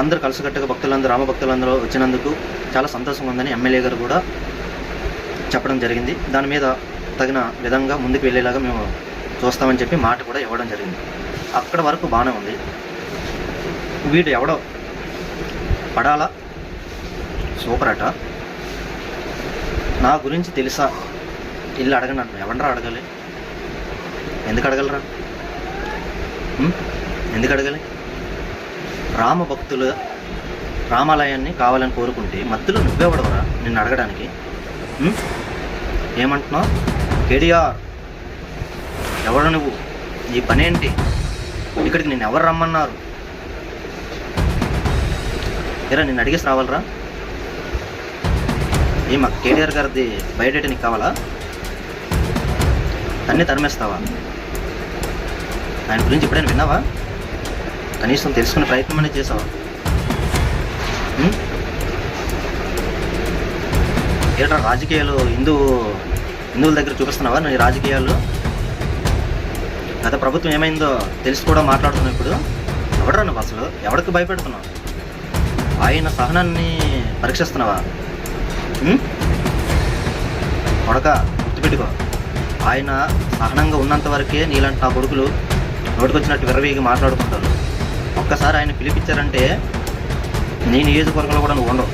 అందరూ కలిసికట్టుగా భక్తులందరూ రామ భక్తులందరూ వచ్చినందుకు చాలా సంతోషంగా ఉందని ఎమ్మెల్యే గారు కూడా చెప్పడం జరిగింది. దాని మీద తగిన విధంగా ముందుకు వెళ్ళేలాగా మేము చూస్తామని చెప్పి మాట కూడా ఇవ్వడం జరిగింది. అక్కడ వరకు బాగానే ఉంది. వీడు ఎవడో పడాలా? సూపర్ అట. నా గురించి తెలుసా? ఇల్లు అడగండి ఎవడరా అడగాలి? ఎందుకు అడగలరా? ఎందుకు అడగాలి? రామ భక్తులు రామాలయాన్ని కావాలని కోరుకుంటే మధ్యలో నువ్వెవడవరా నిన్ను అడగడానికి. ఏమంటున్నావు? కేడిఆర్ ఎవడు నువ్వు? నీ పనేంటి? ఇక్కడికి నేను ఎవరు రమ్మన్నారు? ఏరా నిన్ను అడిగేసి రావాలరా? ఏ మా కేటీఆర్ గారిది బయోడేటా నీకు కావాలా? అన్నీ తరిమేస్తావా? ఆయన గురించి ఎప్పుడైనా విన్నావా? కనీసం తెలుసుకునే ప్రయత్నం అనేది చేసావా ఉం? రాజకీయాలు హిందూ హిందువుల దగ్గర చూపిస్తున్నావా నీ రాజకీయాలు గత ప్రభుత్వం ఏమైందో తెలిసి కూడా మాట్లాడుతున్నావు ఇప్పుడు. ఎవడరా నువ్వు అసలు? ఎవరికి భయపెడుతున్నావు? ఆయన సహనాన్ని పరీక్షిస్తున్నావా? కొడక గుర్తుపెట్టుకో. ఆయన సహనంగా ఉన్నంత వరకే నీలాంటి నా కొడుకులు నోటికొచ్చినట్టు విరవీగి మాట్లాడుకుంటారు. ఒక్కసారి ఆయన పిలిపించారంటే నీ నియోజకవర్గంలో కూడా నువ్వు ఉండవు.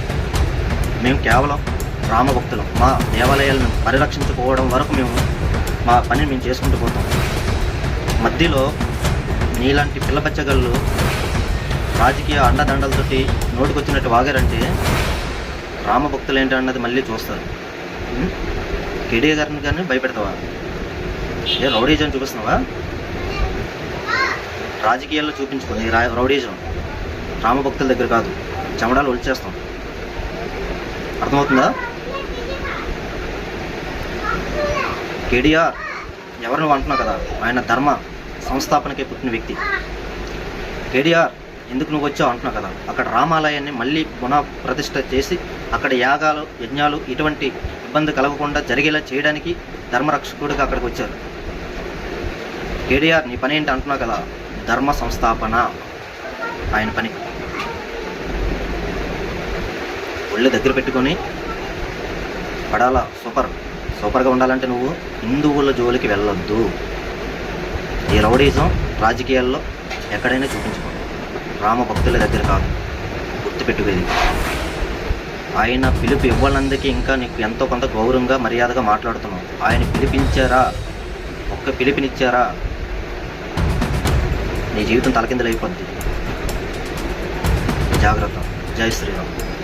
మేము కేవలం రామభక్తులం. మా దేవాలయాలను పరిరక్షించుకోవడం వరకు మేము మా పని మేము చేసుకుంటూ పోతాం. మధ్యలో నీలాంటి పిల్లపచ్చగళ్ళు రాజకీయ అండదండలతోటి నోటికొచ్చినట్టు వాగారంటే రామభక్తులు ఏంటి అన్నది మళ్ళీ చూస్తారు. ఉం? కేడీ గారిని కానీ భయపెడతావా? ఏ రౌడీజం చూపిస్తున్నావా? రాజకీయాల్లో చూపించుకుంది రౌడీజం. రామభక్తుల దగ్గర కాదు. చెమడాలు ఒలిచేస్తాం అర్థమవుతుందా? కేడిఆర్ ఎవరు అంటున్నావు కదా? ఆయన ధర్మ సంస్థాపనకే పుట్టిన వ్యక్తి. కేడిఆర్ ఎందుకు నువ్వు వచ్చావు అంటున్నావు కదా? అక్కడ రామాలయాన్ని మళ్ళీ పునః ప్రతిష్ట చేసి అక్కడ యాగాలు యజ్ఞాలు ఇటువంటి ఇబ్బంది కలగకుండా జరిగేలా చేయడానికి ధర్మరక్షకుడిగా అక్కడికి వచ్చారు. కేడిఆర్ నీ పని ఏంటి అంటున్నావు కదా? ధర్మ సంస్థాపన ఆయన పని. ఒళ్ళు దగ్గర పెట్టుకొని పడాల? సూపర్. సూపర్గా ఉండాలంటే నువ్వు హిందువుల జోలికి వెళ్ళొద్దు. ఈ రౌడీజం రాజకీయాల్లో ఎక్కడైనా చూపించుకో. రామ భక్తుల దగ్గర కాదు. గుర్తుపెట్టుకోది ఆయన పిలుపు ఇవ్వాలందుకే ఇంకా నీకు ఎంతో కొంత గౌరవంగా మర్యాదగా మాట్లాడుతున్నావు. ఆయన పిలిపించారా? ఒక్క పిలిపినిచ్చారా? నీ జీవితం తలకిందలైపోద్ది. జాగ్రత్త. జై శ్రీరామ్.